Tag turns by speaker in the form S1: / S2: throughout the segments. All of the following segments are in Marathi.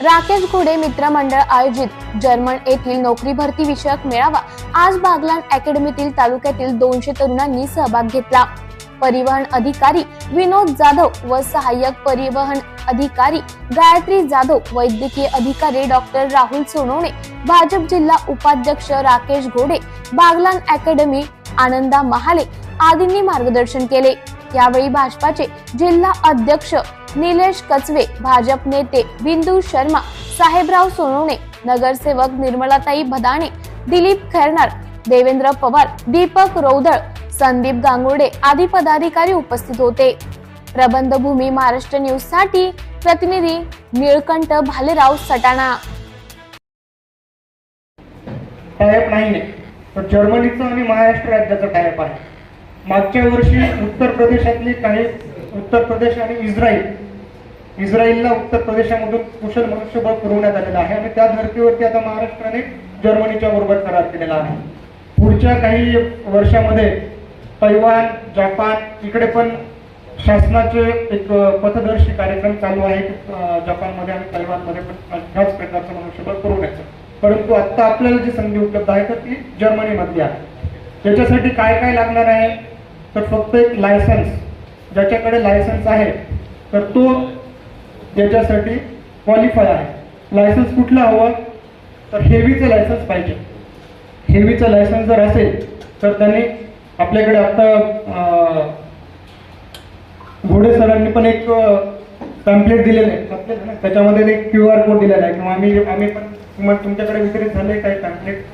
S1: राकेश घोडे मित्रमंडळ आयोजित जर्मन येथील नोकरी भरती विषयक मेळावा आज बागलान अकॅडमीतील तालुक्यातील दोनशे तरुणांनी सहभाग घेतला. परिवहन अधिकारी विनोद जाधव व सहाय्यक परिवहन अधिकारी गायत्री जाधव वैद्यकीय अधिकारी डॉक्टर राहुल सोनवणे भाजप जिल्हा उपाध्यक्ष राकेश घोडे बागलान अकॅडमी आनंदा महाले आदींनी मार्गदर्शन केले. यावेळी भाजपाचे जिल्हा अध्यक्ष निलेश कचवे भाजप नेते बिंदू शर्मा साहेबराव सोनवणे नगरसेवक निर्मलाताई भदाणे दिलीप खैरनार देवेंद्र पवार दीपक रौदळ संदीप गांगुर्डे आदी पदाधिकारी उपस्थित होते. प्रबंधभूमी महाराष्ट्र न्यूजसाठी प्रतिनिधी निळकंठ भालेराव सटाणा.
S2: टायप नाही तर जर्मनीचं आणि महाराष्ट्र राज्याचं टायप आहे. मागच्या वर्षी उत्तर प्रदेशातली काही उत्तर प्रदेश आणि इस्रायल इस्रायलला उत्तर प्रदेशामधून कुशल मनुष्यबळ पुरवण्यात आलेलं आहे आणि त्या धर्तीवरती आता महाराष्ट्राने जर्मनीच्या बरोबर करार केलेला आहे. पुढच्या काही वर्षामध्ये तैवान जपान इकडे पण शासनाचे एक पथदर्शी कार्यक्रम चालू आहे जपानमध्ये आणि तैवानमध्ये पण ह्याच प्रकारचं मनुष्यबळ पुरवण्याचं. परंतु आत्ता आपल्याला जी संधी उपलब्ध आहे तर ती जर्मनीमधली आहे. त्याच्यासाठी काय काय लागणार आहे? तर फक्त एक लायसन्स ज्याच्याकडे लायसन्स आहे तर तो त्याच्यासाठी क्वालिफाय आहे. लायसन्स कुठलं हवं? तर हेवीचं लायसन्स पाहिजे. हेवीचं लायसन्स जर असेल तर त्यांनी आपल्याकडे आता घोडे सरांनी पण एक पॅम्पलेट दिलेलं आहे. त्याच्यामध्ये एक क्यू आर कोड दिलेला आहे. किंवा आम्ही आम्ही पण तुम्हाला तुमच्याकडे वितरित झाले काही पॅम्पलेट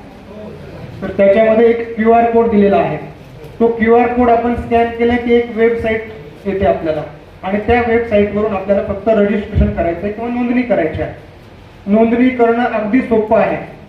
S2: तर त्याच्यामध्ये एक क्यू आर कोड दिलेला आहे. तो क्यू आर कोड आपण स्कॅन केला की एक वेबसाईट येते आपल्याला. आणि त्या वेबसाईटवरून आपल्याला फक्त रजिस्ट्रेशन करायचं आहे किंवा नोंदणी करायची आहे. नोंदणी करणं अगदी सोपं आहे.